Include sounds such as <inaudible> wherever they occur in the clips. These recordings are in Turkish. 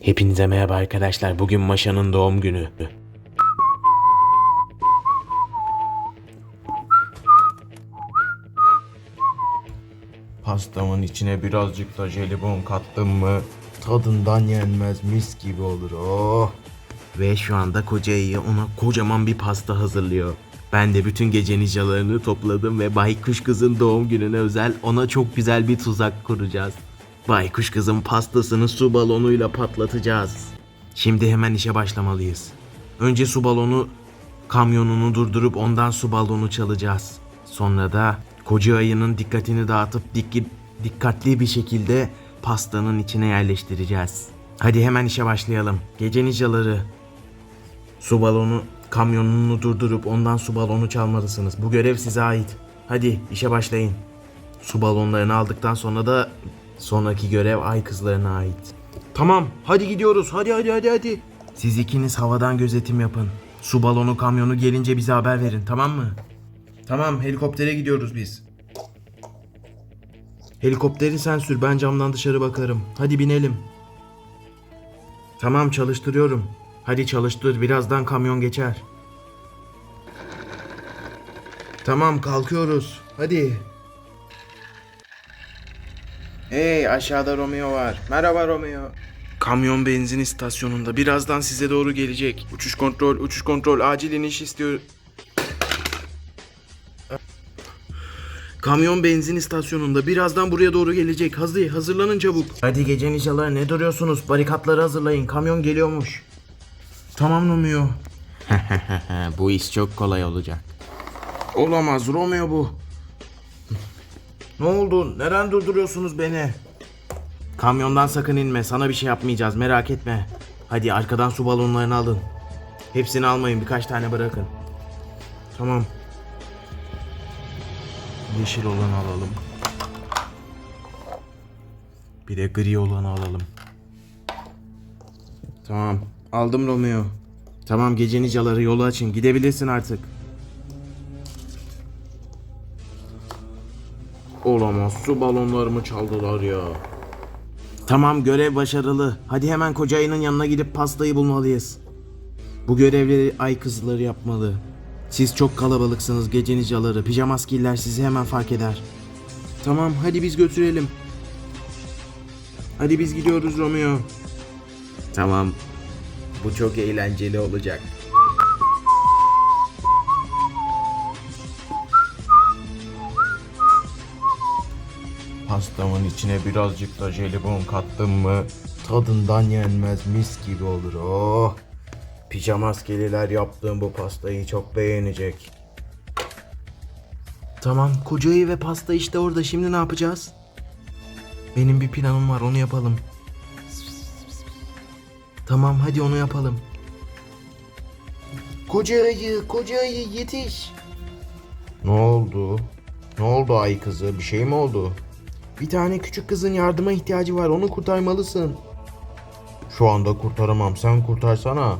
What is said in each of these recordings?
Hepinize merhaba arkadaşlar. Bugün Maşa'nın doğum günü. Pastamın içine birazcık da jelibon kattım mı tadından yenmez mis gibi olur. Oh. Ve şu anda koca ayı ona kocaman bir pasta hazırlıyor. Ben de bütün gece nicalarını topladım ve Baykuş Kız'ın doğum gününe özel ona çok güzel bir tuzak kuracağız. Baykuş Kız'ın pastasını su balonuyla patlatacağız. Şimdi hemen işe başlamalıyız. Önce su balonu kamyonunu durdurup ondan su balonu çalacağız. Sonra da koca ayının dikkatini dağıtıp dikki- dikkatli bir şekilde pastanın içine yerleştireceğiz. Hadi hemen işe başlayalım. Gece nicaları Su balonu kamyonunu durdurup ondan su balonu çalmalısınız. Bu görev size ait. Hadi işe başlayın. Su balonlarını aldıktan sonra da sonraki görev ay kızlarına ait. Tamam hadi gidiyoruz hadi hadi hadi hadi. Siz ikiniz havadan gözetim yapın. Su balonu kamyonu gelince bize haber verin tamam mı? Tamam helikoptere gidiyoruz biz. Helikopteri sen sür ben camdan dışarı bakarım. Hadi binelim. Tamam çalıştırıyorum. Hadi çalıştır birazdan kamyon geçer. Tamam kalkıyoruz. Hadi. Hey aşağıda Romeo var. Merhaba Romeo. Kamyon benzin istasyonunda. Birazdan size doğru gelecek. Uçuş kontrol, uçuş kontrol. Acil iniş istiyor. Kamyon benzin istasyonunda. Birazdan buraya doğru gelecek. Hazır, hazırlanın çabuk. Hadi gece nicalar ne duruyorsunuz? Barikatları hazırlayın. Kamyon geliyormuş. Tamam Romeo. <laughs> bu iş çok kolay olacak. Olamaz Romeo bu. Ne oldu? Neden durduruyorsunuz beni? Kamyondan sakın inme. Sana bir şey yapmayacağız. Merak etme. Hadi arkadan su balonlarını alın. Hepsini almayın. Birkaç tane bırakın. Tamam. Yeşil olanı alalım. Bir de gri olanı alalım. Tamam. Aldım Romeo. Tamam gece nicaları yolu açın. Gidebilirsin artık. Olamaz. Su balonlarımı çaldılar ya. Tamam görev başarılı. Hadi hemen koca ayının yanına gidip pastayı bulmalıyız. Bu görevleri ay kızları yapmalı. Siz çok kalabalıksınız gece nicaları. Pijamaskiller sizi hemen fark eder. Tamam hadi biz götürelim. Hadi biz gidiyoruz Romeo. Tamam. Bu çok eğlenceli olacak. Pastamın içine birazcık da jelibon kattım mı tadından yenmez mis gibi olur. Oh. Pijamaskeliler yaptığım bu pastayı çok beğenecek. Tamam kocayı ve pasta işte orada. Şimdi ne yapacağız? Benim bir planım var onu yapalım. Tamam hadi onu yapalım. Koca ayı, koca ayı yetiş. Ne oldu? Ne oldu ay kızı? Bir şey mi oldu? Bir tane küçük kızın yardıma ihtiyacı var. Onu kurtarmalısın. Şu anda kurtaramam. Sen kurtarsana.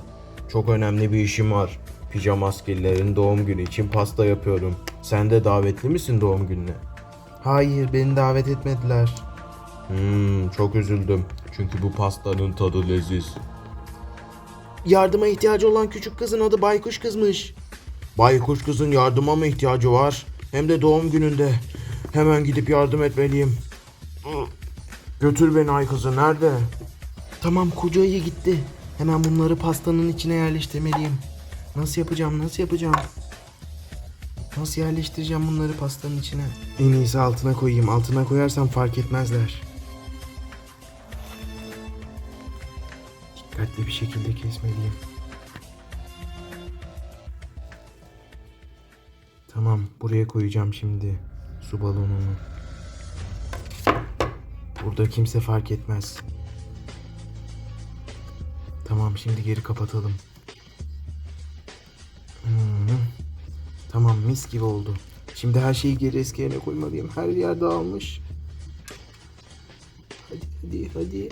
Çok önemli bir işim var. Pijamaskillerin doğum günü için pasta yapıyorum. Sen de davetli misin doğum gününe? Hayır, beni davet etmediler. Hmm, çok üzüldüm. Çünkü bu pastanın tadı leziz. Yardıma ihtiyacı olan küçük kızın adı Baykuş kızmış. Baykuş kızın yardıma mı ihtiyacı var? Hem de doğum gününde. Hemen gidip yardım etmeliyim. Götür beni ay kızı. Nerede? Tamam koca ayı gitti. Hemen bunları pastanın içine yerleştirmeliyim. Nasıl yapacağım nasıl yapacağım? Nasıl yerleştireceğim bunları pastanın içine? En iyisi altına koyayım. Altına koyarsam fark etmezler. Dikkatli bir şekilde kesmeliyim. Tamam buraya koyacağım şimdi su balonunu. Burada kimse fark etmez. Tamam şimdi geri kapatalım. Hı. Tamam mis gibi oldu. Şimdi her şeyi geri eski yerine koymalıyım. Her yer dağılmış. Hadi hadi hadi.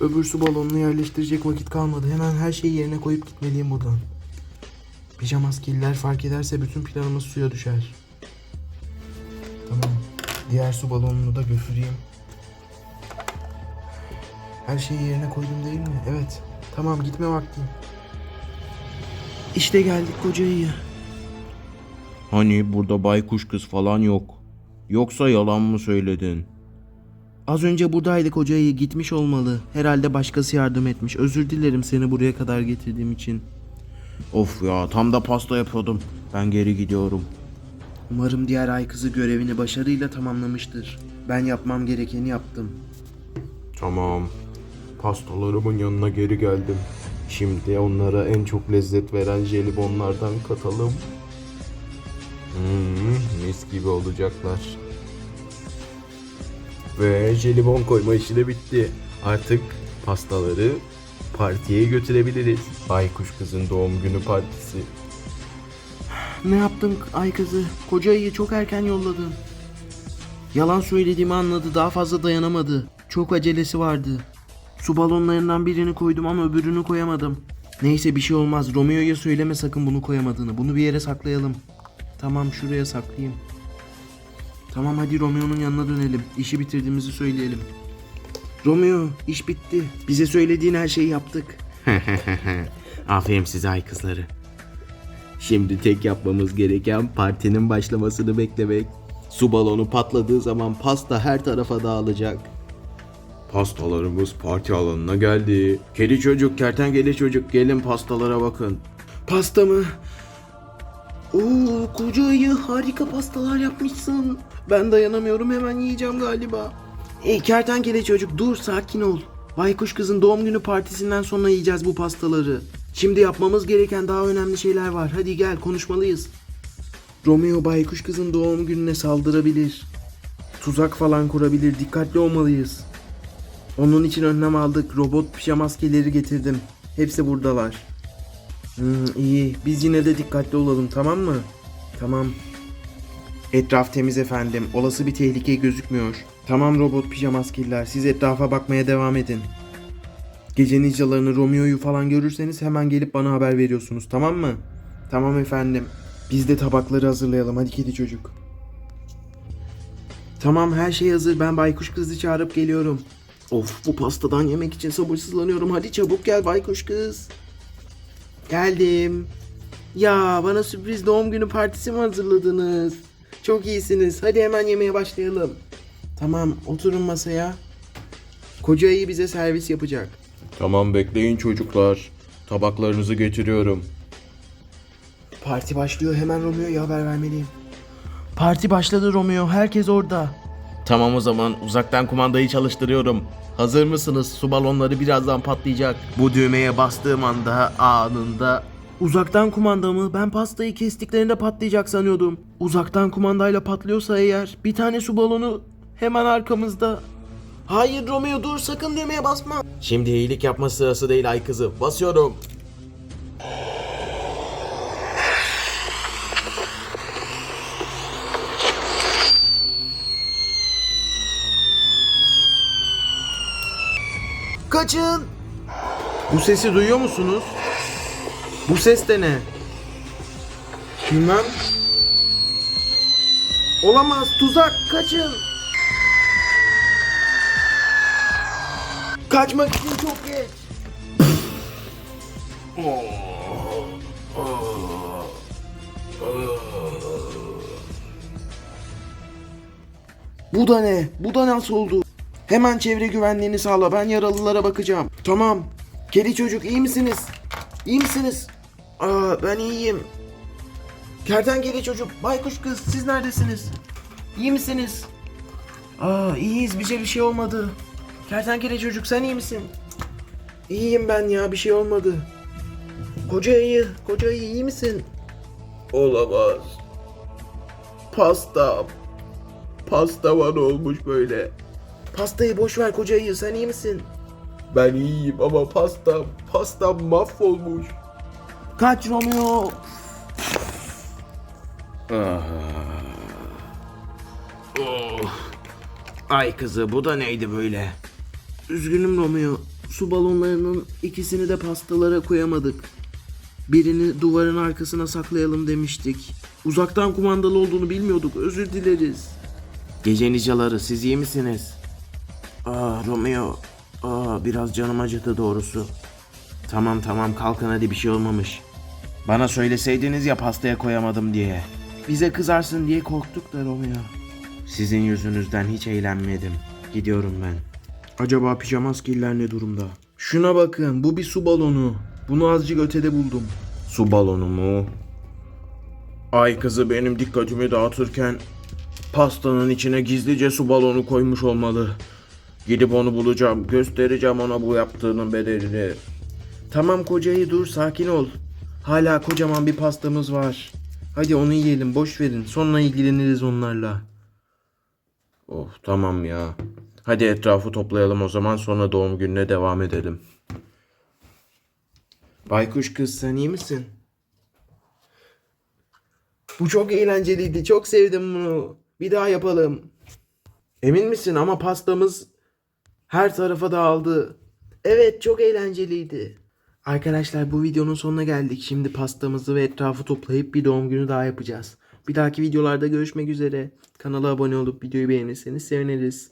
Öbür su balonunu yerleştirecek vakit kalmadı. Hemen her şeyi yerine koyup gitmeliyim buradan. Pijamaskeliler fark ederse bütün planımız suya düşer. Diğer su balonunu da götüreyim. Her şeyi yerine koydum değil mi? Evet. Tamam gitme vakti. İşte geldik koca ayı. Hani burada baykuş kız falan yok. Yoksa yalan mı söyledin? Az önce buradaydık hocayı gitmiş olmalı. Herhalde başkası yardım etmiş. Özür dilerim seni buraya kadar getirdiğim için. Of ya tam da pasta yapıyordum. Ben geri gidiyorum. Umarım diğer ay kızı görevini başarıyla tamamlamıştır. Ben yapmam gerekeni yaptım. Tamam. Pastalarımın yanına geri geldim. Şimdi onlara en çok lezzet veren jelibonlardan katalım. Hmm, mis gibi olacaklar. Ve jelibon koyma işi de bitti. Artık pastaları partiye götürebiliriz. Baykuş kızın doğum günü partisi. Ne yaptın ay kızı? Koca ayıyı çok erken yolladın. Yalan söylediğimi anladı. Daha fazla dayanamadı. Çok acelesi vardı. Su balonlarından birini koydum ama öbürünü koyamadım. Neyse bir şey olmaz. Romeo'ya söyleme sakın bunu koyamadığını. Bunu bir yere saklayalım. Tamam şuraya saklayayım. Tamam hadi Romeo'nun yanına dönelim. İşi bitirdiğimizi söyleyelim. Romeo iş bitti. Bize söylediğin her şeyi yaptık. <laughs> Aferin size ay kızları. Şimdi tek yapmamız gereken partinin başlamasını beklemek. Su balonu patladığı zaman pasta her tarafa dağılacak. Pastalarımız parti alanına geldi. Kedi çocuk, kertenkele çocuk gelin pastalara bakın. Pasta mı? Oo, koca ayı harika pastalar yapmışsın. Ben dayanamıyorum hemen yiyeceğim galiba. Ey kertenkele çocuk dur sakin ol. Baykuş kızın doğum günü partisinden sonra yiyeceğiz bu pastaları. Şimdi yapmamız gereken daha önemli şeyler var. Hadi gel konuşmalıyız. Romeo baykuş kızın doğum gününe saldırabilir. Tuzak falan kurabilir. Dikkatli olmalıyız. Onun için önlem aldık. Robot pijama maskeleri getirdim. Hepsi buradalar. Hmm, iyi. Biz yine de dikkatli olalım tamam mı? Tamam. Etraf temiz efendim. Olası bir tehlike gözükmüyor. Tamam robot pijamaskiller. Siz etrafa bakmaya devam edin. Gece ninjalarını Romeo'yu falan görürseniz hemen gelip bana haber veriyorsunuz tamam mı? Tamam efendim. Biz de tabakları hazırlayalım. Hadi kedi çocuk. Tamam her şey hazır. Ben baykuş kızı çağırıp geliyorum. Of bu pastadan yemek için sabırsızlanıyorum. Hadi çabuk gel baykuş kız. Geldim. Ya bana sürpriz doğum günü partisi mi hazırladınız? Çok iyisiniz. Hadi hemen yemeğe başlayalım. Tamam oturun masaya. Koca ayı bize servis yapacak. Tamam bekleyin çocuklar. Tabaklarınızı getiriyorum. Parti başlıyor. Hemen Romeo'ya haber vermeliyim. Parti başladı Romeo. Herkes orada. Tamam o zaman uzaktan kumandayı çalıştırıyorum. Hazır mısınız? Su balonları birazdan patlayacak. Bu düğmeye bastığım anda anında... Uzaktan kumanda mı? Ben pastayı kestiklerinde patlayacak sanıyordum. Uzaktan kumandayla patlıyorsa eğer bir tane su balonu hemen arkamızda. Hayır Romeo dur sakın düğmeye basma. Şimdi iyilik yapma sırası değil ay kızı. Basıyorum. Kaçın! Bu sesi duyuyor musunuz? Bu ses de ne? Bilmem. Olamaz tuzak kaçın. Kaçmak için çok geç. Bu da ne? Bu da nasıl oldu? Hemen çevre güvenliğini sağla. Ben yaralılara bakacağım. Tamam. Kedi çocuk iyi misiniz? İyi misiniz? Aa ben iyiyim. Kertenkele çocuk, baykuş kız siz neredesiniz? İyi misiniz? Aa iyiyiz bize bir şey olmadı. Kertenkele çocuk sen iyi misin? İyiyim ben ya bir şey olmadı. Koca ayı, koca ayı iyi misin? Olamaz. Pasta. Pasta var olmuş böyle. Pastayı boş ver koca ayı sen iyi misin? Ben iyiyim ama pasta, pasta mahvolmuş. Kaç Romeo. Ay kızı bu da neydi böyle? Üzgünüm Romeo. Su balonlarının ikisini de pastalara koyamadık. Birini duvarın arkasına saklayalım demiştik. Uzaktan kumandalı olduğunu bilmiyorduk. Özür dileriz. Gece nicaları siz iyi misiniz? Aa Romeo. Aa, biraz canım acıdı doğrusu. Tamam tamam kalkın hadi bir şey olmamış. Bana söyleseydiniz ya pastaya koyamadım diye. Bize kızarsın diye korktuk da Romeo. Sizin yüzünüzden hiç eğlenmedim. Gidiyorum ben. Acaba pijamaskiller ne durumda? Şuna bakın bu bir su balonu. Bunu azıcık ötede buldum. Su balonu mu? Ay kızı benim dikkatimi dağıtırken pastanın içine gizlice su balonu koymuş olmalı. Gidip onu bulacağım. Göstereceğim ona bu yaptığının bedelini. Tamam kocayı dur sakin ol. Hala kocaman bir pastamız var. Hadi onu yiyelim boş verin. Sonra ilgileniriz onlarla. Oh tamam ya. Hadi etrafı toplayalım o zaman sonra doğum gününe devam edelim. Baykuş kız sen iyi misin? Bu çok eğlenceliydi. Çok sevdim bunu. Bir daha yapalım. Emin misin ama pastamız her tarafa dağıldı. Evet çok eğlenceliydi. Arkadaşlar bu videonun sonuna geldik. Şimdi pastamızı ve etrafı toplayıp bir doğum günü daha yapacağız. Bir dahaki videolarda görüşmek üzere. Kanala abone olup videoyu beğenirseniz seviniriz.